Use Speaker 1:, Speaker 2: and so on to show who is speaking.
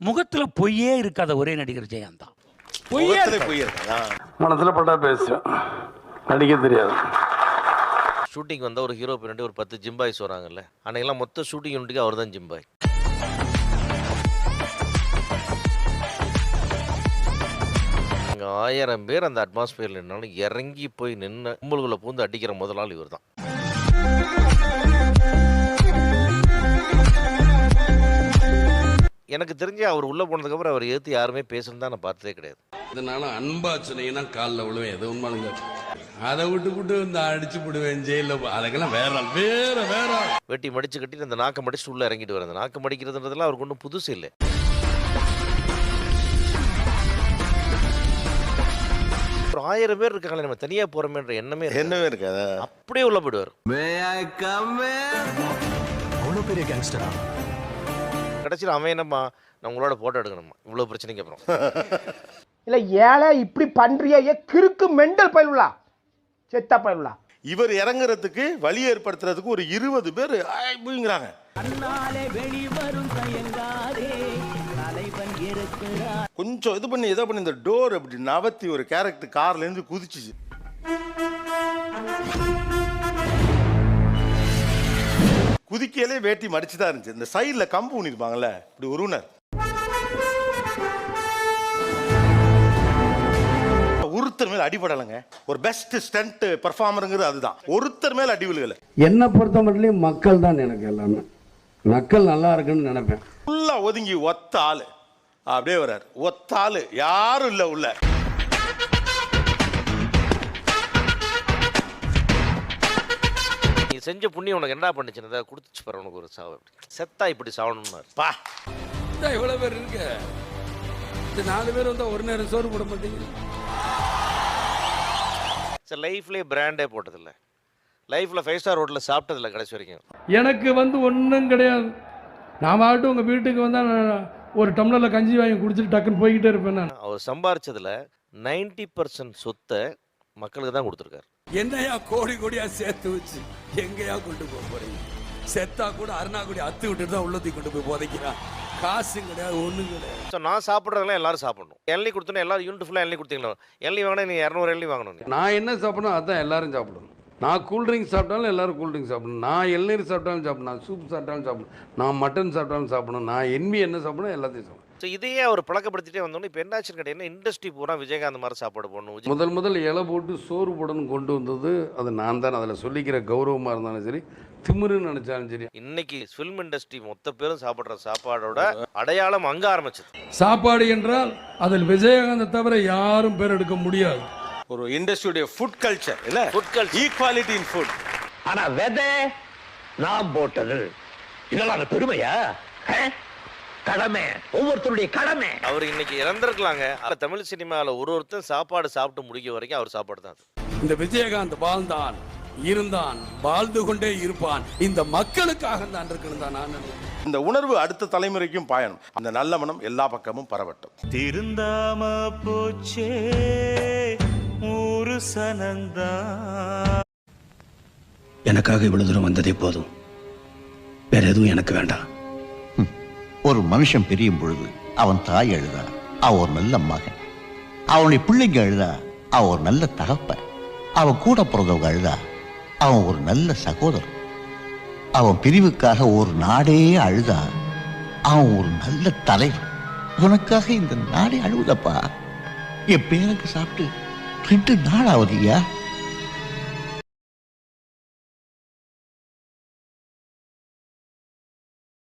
Speaker 1: முகத்துல பொய்யே இருக்காத ஒரே நடிகர் ஜெயந்த் தான்.
Speaker 2: முகத்திலே பொய் இருக்கா?
Speaker 3: மனசுல பட்டா பேசுவேன் நடிக்க தெரியாது.
Speaker 4: ஷூட்டிங் வந்தால் ஒரு ஹீரோ பின்னாடி ஒரு பத்து ஜிம்பாய்ஸ் வராங்கல்ல அன்னைக்கெல்லாம் மொத்த ஷூட்டிங் யூனிட்டுக்கு அவர் தான் ஜிம்பாய் அங்கே ஆயிரம் பேர் அந்த அட்மாஸ்பியரில் நின்னாலும் இறங்கி போய் நின்று கும்பலுக்குள்ளே பூந்து அடிக்கிற முதல் ஆள் இவர் தான் எனக்கு தெரிஞ்சு அவர் உள்ளே போனதுக்கப்புறம் அவர் ஏற்று யாருமே பேசணும் தான் நான் பார்த்ததே கிடையாது.
Speaker 5: இதனால அன்பா சொன்னீங்கன்னா காலில் விழுவேன். எது உண்மைங்க அதை விட்டு விட்டு இந்த அடிச்சு விடுவேன் ஜெயிலில். அதுக்கெல்லாம் வேற ஆள், வேற வேற ஆள்.
Speaker 4: வெட்டி மடிச்சு கட்டிட்டு அந்த நாக்கை மடிச்சு உள்ளே இறங்கிட்டு வர அந்த நாக்கு மடிக்கிறதுன்றதெல்லாம் அவருக்கு ஒன்றும் புதுசு இல்லை. ஒரு ஆயிரம் பேர் இருக்காங்களே நம்ம தனியாக போகிறோமேன்ற எண்ணமே இருக்காது.
Speaker 2: என்னவே இருக்காதா?
Speaker 4: அப்படியே உள்ள போயிடுவார். கடைசியில் அவன் என்னம்மா? நான் உங்களோட ஃபோட்டோ எடுக்கணுமா இவ்வளோ பிரச்சனைக்கு அப்புறம்.
Speaker 6: இல்ல ஏழை இப்படி பண்றியே ஏ கிறுக்கு மெண்டல் பயிலுலா செத்த பயிலுலா
Speaker 2: இவர் இறங்குறதுக்கு வழி ஏற்படுத்துறதுக்கு ஒரு இருபது பேர் ஆய்வுங்கிறாங்க கொஞ்சம் இது பண்ணி ஏதோ பண்ணி இந்த டோர் அப்படி நவத்தி ஒரு கேரக்டர் கார்ல இருந்து குதிச்சுச்சு. குதிக்கையிலே வேட்டி மடிச்சு தான் இருந்துச்சு. இந்த சைடில் கம்பு ஊனிருப்பாங்கல்ல இப்படி உருவினர் ஒருத்தர் மேல அடிபடலைங்க ஒரு பெஸ்ட் ஸ்டண்ட் பெர்ஃபார்மருங்கிறது அதுதான். ஒருத்தர் மேல அடி விழுகல.
Speaker 3: என்னை பொறுத்த மட்டும் மக்கள் தான் எனக்கு எல்லாமே. மக்கள் நல்லா இருக்குன்னு நினைப்பேன்.
Speaker 2: ஃபுல்லா ஒதுங்கி ஒத்த ஆளு. அப்படியே வர்றாரு. ஒத்த ஆளு யாரும் இல்ல உள்ள.
Speaker 4: செஞ்ச புண்ணியம் உனக்கு என்ன பண்ணுச்சுன்னு அதை கொடுத்துச்சு பாரு உனக்கு ஒரு சாவு. செத்தா இப்படி சாவணும்னாரு.
Speaker 2: பா.
Speaker 5: இதான் இவ்வளவு பேர் இருக்கு இந்த நாலு பேர் வந்தா ஒரு நேரம் சோறு போட மாட்டேங்குது.
Speaker 4: சார் லைஃப்லேயே பிராண்டே போட்டதில்ல. லைஃப்பில் ஃபைவ் ஸ்டார் ஹோட்டலில் சாப்பிட்டதில்ல கடைசி வரைக்கும்.
Speaker 7: எனக்கு வந்து ஒன்றும் கிடையாது. நான் பாட்டு உங்கள் வீட்டுக்கு வந்தால் நான் ஒரு டம்ளரில் கஞ்சி வாங்கி குடிச்சிட்டு டக்குன்னு போய்கிட்டே இருப்பேன் நான்.
Speaker 4: அவர் சம்பாரிச்சதுல 90% பர்சன்ட் சொத்தை மக்களுக்கு தான் கொடுத்துருக்காரு.
Speaker 5: என்னையா கோடி கோடியா சேர்த்து வச்சு எங்கேயா கொண்டு போக போறீங்க? செத்தா கூட அருணாக்குடி அத்து விட்டுட்டு தான் உள்ளத்துக்கு கொண்டு போய் போதைக்கிறான் காசும் கிடையாது ஒண்ணும் கிடையாது.
Speaker 4: ஸோ நான் சாப்பிட்றதெல்லாம் எல்லாரும் சாப்பிடணும். எண்ணெய் கொடுத்தோன்னே எல்லாரும் யூனிட் ஃபுல்லாக எண்ணெய் கொடுத்தீங்களா? எண்ணெய் வாங்கினா நீ இரநூறு எண்ணெய் வாங்கணும்.
Speaker 3: நான் என்ன சாப்பிடணும்? அதான் எல்லாரும் சாப்பிடணும். நான் கூல்ட்ரிங்க் சாப்பிட்டாலும் எல்லாரும் கூல்ட்ரிங்க் சாப்பிடணும். நான் இளநீர் சாப்பிட்டாலும் சாப்பிடணும். நான் சூப் சாப்பிட்டாலும் சாப்பிடணும். நான் மட்டன் சாப்பிட்டாலும் சாப்பிடணும். நான் என்வி என்ன சாப்பிடணும்? எல்லாத்தையும் சாப்பிடணும்.
Speaker 4: ஸோ இதையே அவர் பழக்கப்படுத்திட்டே வந்தோன்னே இப்போ என்னாச்சுன்னு கேட்டீங்கன்னா இண்டஸ்ட்ரி பூரா விஜயகாந்த் மாதிரி சாப்பாடு போடணும்
Speaker 3: முதல் முதல் இலை போட்டு சோறு போடணும் கொண்டு வந்தது அது நான் தான். அதில் சொல்லிக்கிற கௌரவமாக இருந்தாலும் சரி திமிருன்னு நினச்சாலும் சரி.
Speaker 4: இன்னைக்கு ஃபிலிம் இண்டஸ்ட்ரி மொத்த பேரும் சாப்பிட்ற சாப்பாடோட அடையாளம் அங்க ஆரம்பிச்சது.
Speaker 7: சாப்பாடு என்றால் அதில் விஜயகாந்தை தவிர யாரும் பேர் எடுக்க முடியாது.
Speaker 2: ஒரு இண்டஸ்ட்ரியுடைய ஃபுட் கல்ச்சர் இல்ல
Speaker 4: Food culture.
Speaker 2: Equality in food
Speaker 8: ஆனா விதை நான் போட்டது. இதெல்லாம் பெருமையா? கடமை. ஒவ்வொருத்தருடைய கடமை.
Speaker 4: அவர் இன்னைக்கு இறந்திருக்கலாங்க. ஆனால் தமிழ் சினிமாவில் ஒரு ஒருத்தன் சாப்பாடு சாப்பிட்டு முடிக்க வரைக்கும் அவர் சாப்பாடு தான்.
Speaker 5: இந்த விஜயகாந்த் வாழ்ந்தான் இருந்தான் வாழ்ந்து கொண்டே இருப்பான். இந்த மக்களுக்காக தான் இருக்கணும் தான் நான்
Speaker 2: இந்த உணர்வு அடுத்த தலைமுறைக்கும் பாயணும். அந்த நல்ல மனம் எல்லா பக்கமும் பரவட்டும்.
Speaker 9: திருந்தாம போச்சே ஒரு சனந்தா.
Speaker 8: எனக்காக இவ்வளவு தூரம் வந்ததே போதும். வேற எதுவும் எனக்கு வேண்டாம்.
Speaker 10: ஒரு மனுஷன் பெரியும் பொழுது அவன் தாய் எழுதா அவ ஒரு நல்ல மகன். அவனுடைய பிள்ளைங்க அழுதா அவ ஒரு நல்ல தகப்பன். அவன் கூட பிறந்தவங்க அழுதா அவன் ஒரு நல்ல சகோதரன். அவன் பிரிவுக்காக ஒரு நாடே அழுதா அவன் ஒரு நல்ல தலைவன். உனக்காக இந்த நாடே அழுவுதப்பா. என் பேருக்கு சாப்பிட்டு ரெண்டு நாள் ஆகுதுயா